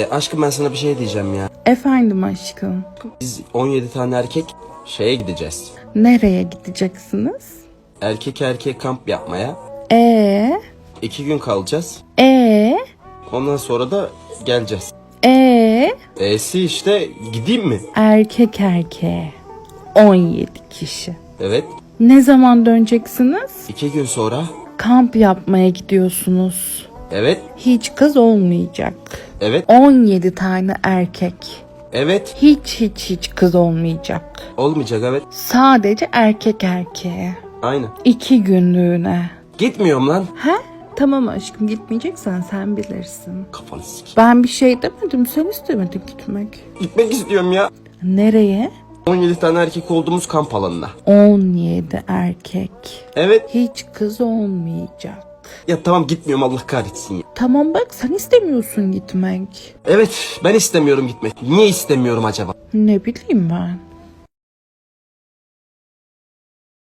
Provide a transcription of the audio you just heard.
E, aşkım ben sana bir şey diyeceğim ya. Efendim aşkım. Biz 17 tane erkek şeye gideceğiz. Nereye gideceksiniz? Erkek erkek kamp yapmaya. Ee, İki gün kalacağız. ee, Ondan sonra da geleceğiz. ee, E'si işte gideyim mi? erkek erkeğe. 17 kişi. Evet. Ne zaman döneceksiniz? İki gün sonra. Kamp yapmaya gidiyorsunuz. Evet. Hiç kız olmayacak. Evet. 17 tane erkek. Evet. Hiç hiç hiç kız olmayacak. Olmayacak evet. Sadece erkek erkeğe. Aynen. İki günlüğüne. Gitmiyorum lan. He? Tamam aşkım gitmeyeceksen sen bilirsin. Kafanı sik. Ben bir şey demedim sen istemedin gitmek. Gitmek istiyorum ya. Nereye? 17 tane erkek olduğumuz kamp alanına. 17 erkek. Evet. Hiç kız olmayacak. Ya tamam gitmiyorum Allah kahretsin ya. Tamam bak sen istemiyorsun gitmek. Evet ben istemiyorum gitmek. Niye istemiyorum acaba? Ne bileyim ben.